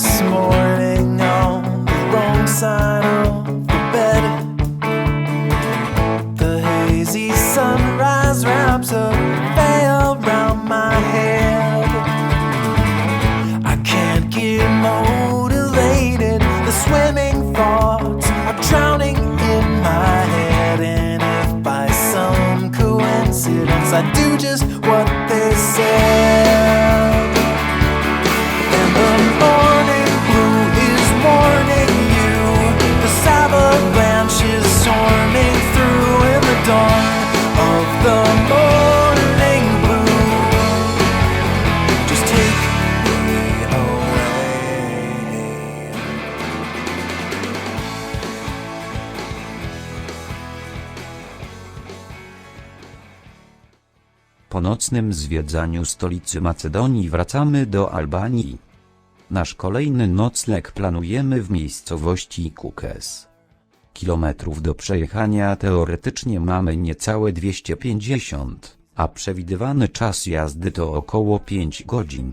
this morning on the wrong side of the bed. The hazy sunrise wraps a veil around my head. I can't get motivated. The swimming thoughts are drowning in my head. And if by some coincidence I do just what they said, nocnym zwiedzaniu stolicy Macedonii wracamy do Albanii. Nasz kolejny nocleg planujemy w miejscowości Kukes. Kilometrów do przejechania teoretycznie mamy niecałe 250, a przewidywany czas jazdy to około 5 godzin.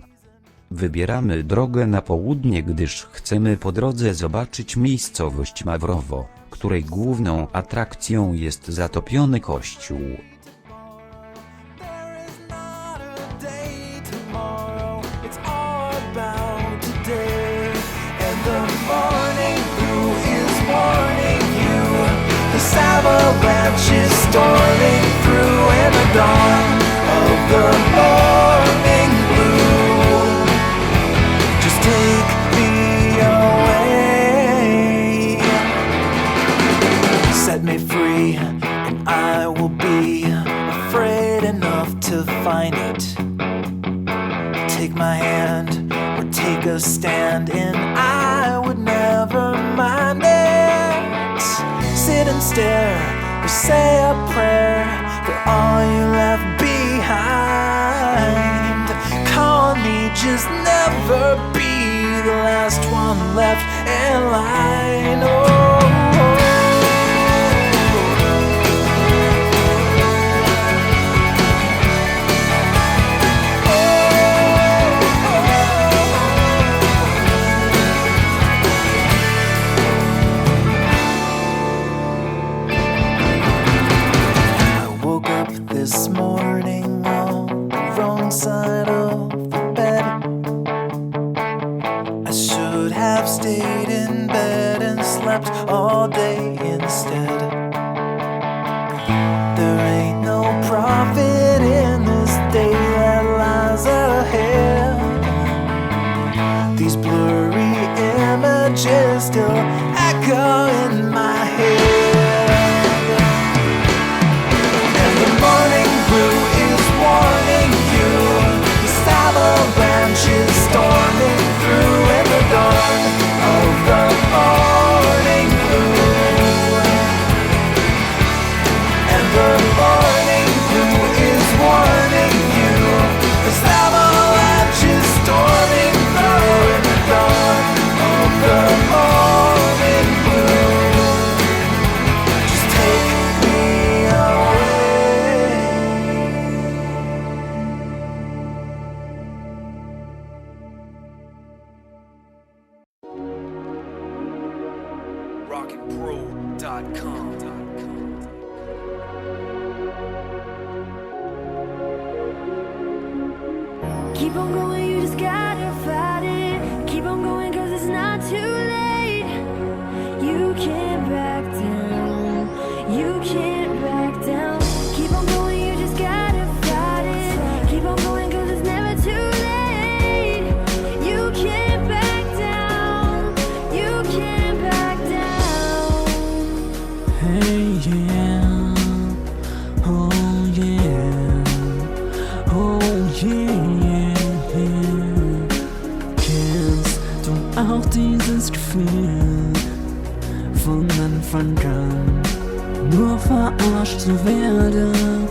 Wybieramy drogę na południe, gdyż chcemy po drodze zobaczyć miejscowość Mawrowo, której główną atrakcją jest zatopiony kościół. The is storming through in the dawn of the morning blue. Just take me away. Set me free, and I will be afraid enough to find it. Take my hand or take a stand, and I would never mind it. Sit and stare or say a prayer for all you left behind. Colony just never be the last one left in line. Oh. Stayed in bed and slept all day instead. There ain't no profit in this day that lies ahead. These blurry images still echo Keep auch dieses Gefühl von Anfang an, nur verarscht zu werden?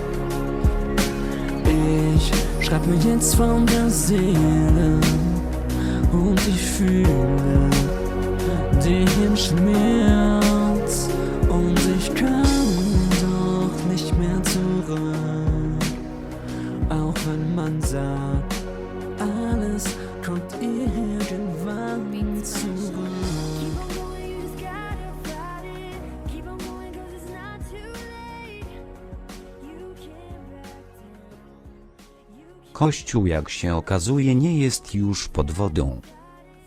Ich schreib mir jetzt von der Seele und ich fühle den Schmerz Kościół jak się okazuje nie jest już pod wodą.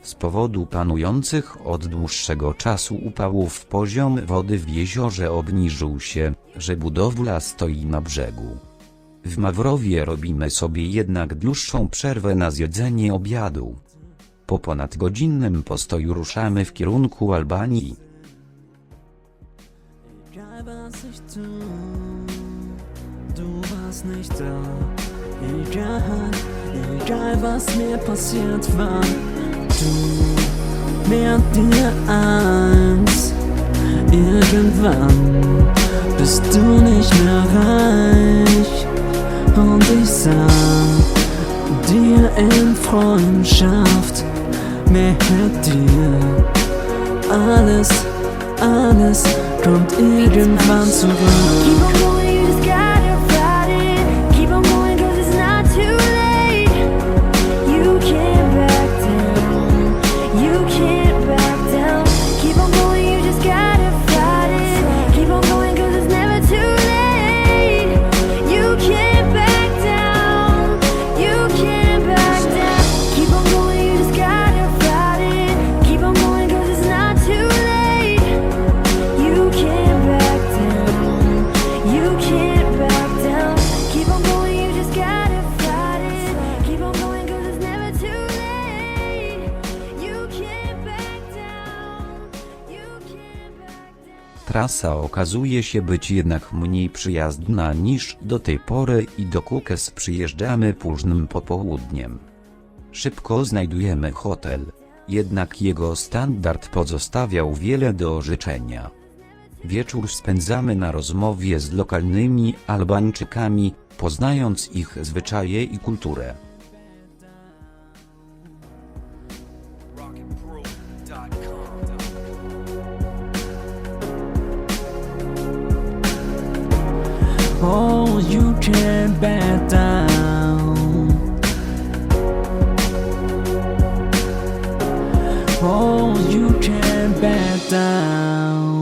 Z powodu panujących od dłuższego czasu upałów poziom wody w jeziorze obniżył się, że budowla stoi na brzegu. W Mawrowie robimy sobie jednak dłuższą przerwę na zjedzenie obiadu. Po ponadgodzinnym postoju ruszamy w kierunku Albanii. Du warst nicht da. Egal, egal was mir passiert war, du mehr dir eins. Irgendwann bist du nicht mehr reich und ich sah dir in Freundschaft mehr dir. Alles, alles kommt irgendwann zurück. Trasa okazuje się być jednak mniej przyjazna niż do tej pory i do Kukes przyjeżdżamy późnym popołudniem. Szybko znajdujemy hotel, jednak jego standard pozostawiał wiele do życzenia. Wieczór spędzamy na rozmowie z lokalnymi Albańczykami, poznając ich zwyczaje i kulturę. you can't back down. Oh, you can't back down.